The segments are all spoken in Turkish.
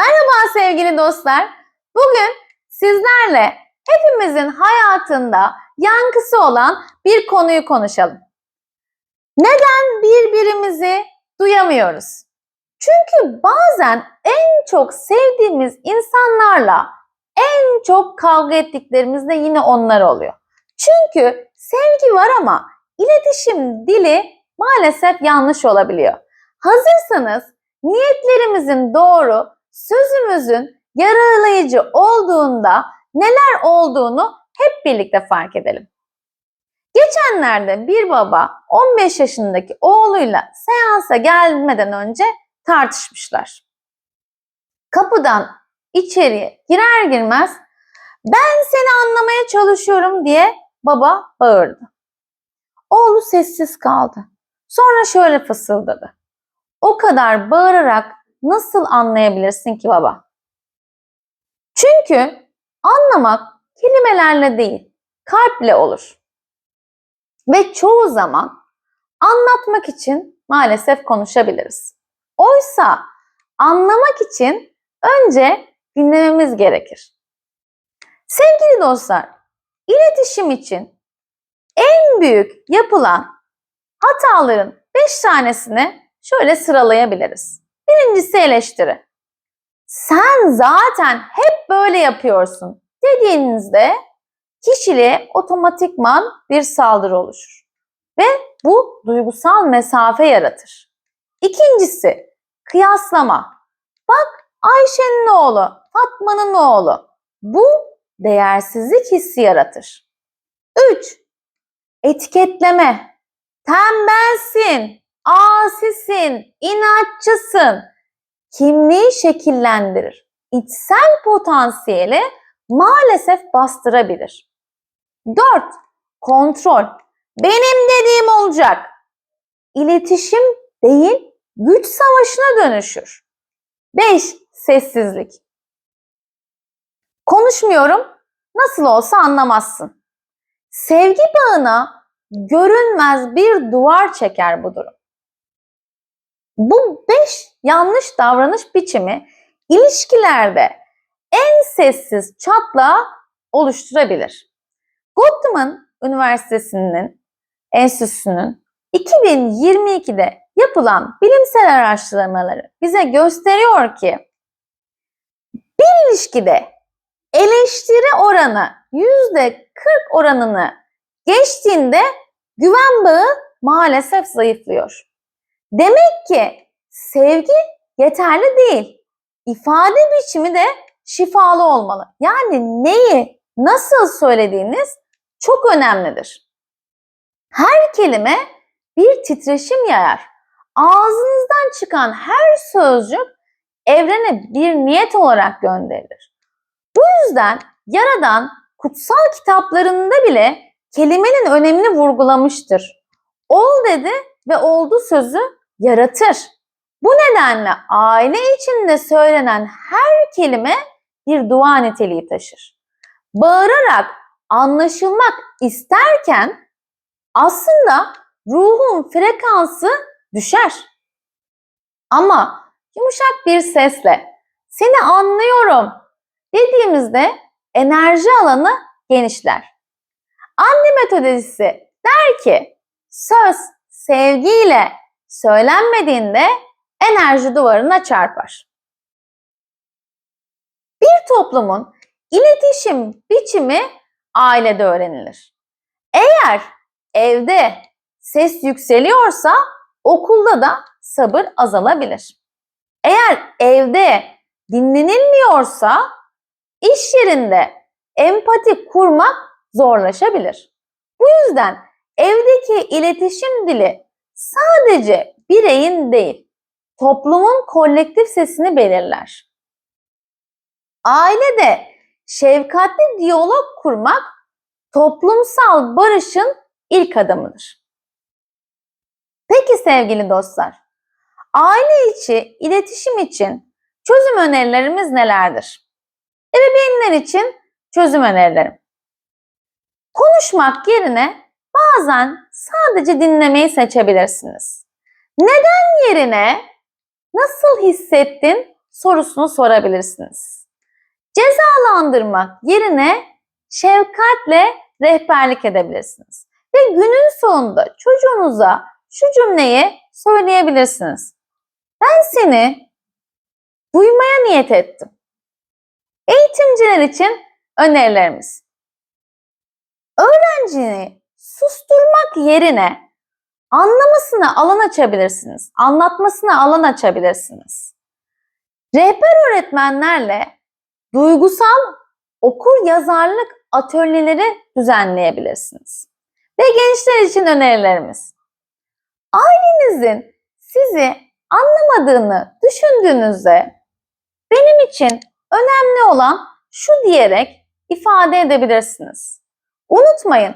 Merhaba sevgili dostlar. Bugün sizlerle hepimizin hayatında yankısı olan bir konuyu konuşalım. Neden birbirimizi duyamıyoruz? Çünkü bazen en çok sevdiğimiz insanlarla en çok kavga ettiklerimiz de yine onlar oluyor. Çünkü sevgi var ama iletişim dili maalesef yanlış olabiliyor. Hazırsanız niyetlerimizin doğru, sözümüzün yaralayıcı olduğunda neler olduğunu hep birlikte fark edelim. Geçenlerde bir baba 15 yaşındaki oğluyla seansa gelmeden önce tartışmışlar. Kapıdan içeriye girer girmez ben seni anlamaya çalışıyorum diye baba bağırdı. Oğlu sessiz kaldı. Sonra şöyle fısıldadı. O kadar bağırarak nasıl anlayabilirsin ki baba? Çünkü anlamak kelimelerle değil, kalple olur. Ve çoğu zaman anlatmak için maalesef konuşabiliriz. Oysa anlamak için önce dinlememiz gerekir. Sevgili dostlar, iletişim için en büyük yapılan hataların 5 tanesini şöyle sıralayabiliriz. Birincisi eleştiri. Sen zaten hep böyle yapıyorsun dediğinizde kişiliğe otomatikman bir saldırı oluşur. Ve bu duygusal mesafe yaratır. İkincisi kıyaslama. Bak Ayşe'nin oğlu, Fatma'nın oğlu. Bu değersizlik hissi yaratır. 3. Etiketleme. Tembelsin, asisin, inatçısın. Kimliği şekillendirir. İçsel potansiyeli maalesef bastırabilir. 4. Kontrol. Benim dediğim olacak. İletişim değil, güç savaşına dönüşür. 5. Sessizlik. Konuşmuyorum, nasıl olsa anlamazsın. Sevgi bağına görünmez bir duvar çeker bu durum. Bu beş yanlış davranış biçimi ilişkilerde en sessiz çatlağı oluşturabilir. Gottman Üniversitesi'nin enstitüsünün 2022'de yapılan bilimsel araştırmaları bize gösteriyor ki bir ilişkide eleştiri oranı %40 oranını geçtiğinde güven bağı maalesef zayıflıyor. Demek ki sevgi yeterli değil. İfade biçimi de şifalı olmalı. Yani neyi nasıl söylediğiniz çok önemlidir. Her kelime bir titreşim yayar. Ağzınızdan çıkan her sözcük evrene bir niyet olarak gönderilir. Bu yüzden Yaradan kutsal kitaplarında bile kelimenin önemini vurgulamıştır. Ol dedi ve oldu sözü yaratır. Bu nedenle aile içinde söylenen her kelime bir dua niteliği taşır. Bağırarak anlaşılmak isterken aslında ruhun frekansı düşer. Ama yumuşak bir sesle seni anlıyorum dediğimizde enerji alanı genişler. Anne metodolojisi der ki söz sevgiyle söylenmediğinde enerji duvarına çarpar. Bir toplumun iletişim biçimi ailede öğrenilir. Eğer evde ses yükseliyorsa okulda da sabır azalabilir. Eğer evde dinlenilmiyorsa iş yerinde empati kurmak zorlaşabilir. Bu yüzden evdeki iletişim dili sadece bireyin değil, toplumun kolektif sesini belirler. Ailede şefkatli diyalog kurmak toplumsal barışın ilk adımıdır. Peki sevgili dostlar, aile içi iletişim için çözüm önerilerimiz nelerdir? Ebeveynler için çözüm önerilerim. Konuşmak yerine bazen sadece dinlemeyi seçebilirsiniz. Neden yerine nasıl hissettin sorusunu sorabilirsiniz. Cezalandırmak yerine şefkatle rehberlik edebilirsiniz. Ve günün sonunda çocuğunuza şu cümleyi söyleyebilirsiniz. Ben seni duymaya niyet ettim. Eğitimciler için önerilerimiz. Öğrencini susturmak yerine anlamasına alan açabilirsiniz. Anlatmasına alan açabilirsiniz. Rehber öğretmenlerle duygusal okur yazarlık atölyeleri düzenleyebilirsiniz. Ve gençler için önerilerimiz. Ailenizin sizi anlamadığını düşündüğünüzde benim için önemli olan şu diyerek ifade edebilirsiniz. Unutmayın,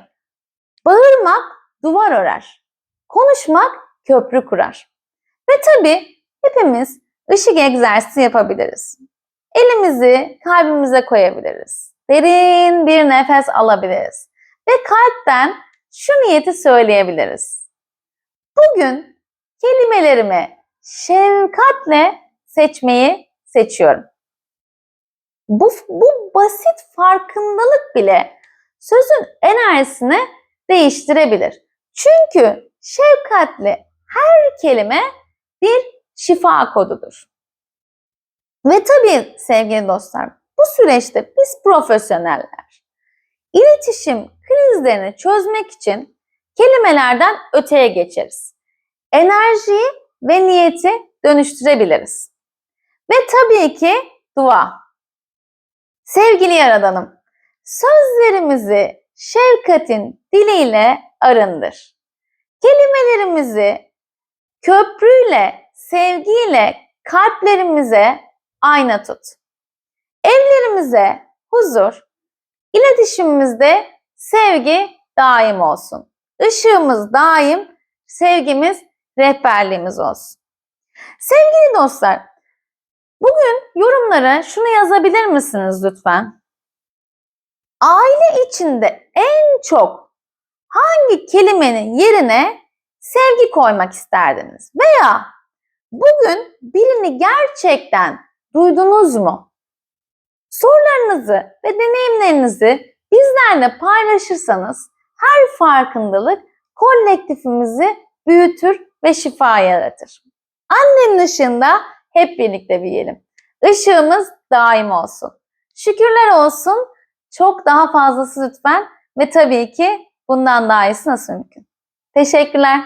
bağırmak duvar örer, konuşmak köprü kurar. Ve tabii hepimiz ışık egzersizi yapabiliriz. Elimizi kalbimize koyabiliriz. Derin bir nefes alabiliriz. Ve kalpten şu niyeti söyleyebiliriz. Bugün kelimelerimi şefkatle seçmeyi seçiyorum. Bu, bu basit farkındalık bile sözün enerjisini değiştirebilir. Çünkü şefkatli her kelime bir şifa kodudur. Ve tabii sevgili dostlar bu süreçte biz profesyoneller iletişim krizlerini çözmek için kelimelerden öteye geçeriz. Enerjiyi ve niyeti dönüştürebiliriz. Ve tabii ki dua. Sevgili Yaradanım, sözlerimizi şefkatin diliyle arındır. Kelimelerimizi köprüyle, sevgiyle kalplerimize ayna tut. Evlerimize huzur, iletişimimizde sevgi daim olsun. Işığımız daim, sevgimiz, rehberliğimiz olsun. Sevgili dostlar, bugün yorumlara şunu yazabilir misiniz lütfen? Aile içinde en çok hangi kelimenin yerine sevgi koymak isterdiniz? Veya bugün birini gerçekten duydunuz mu? Sorularınızı ve deneyimlerinizi bizlerle paylaşırsanız her farkındalık kolektifimizi büyütür ve şifa yaratır. Annenin ışığında hep birlikte büyüyelim. Işığımız daim olsun. Şükürler olsun. Çok daha fazlası lütfen ve tabii ki bundan daha iyisi nasıl mümkün? Teşekkürler.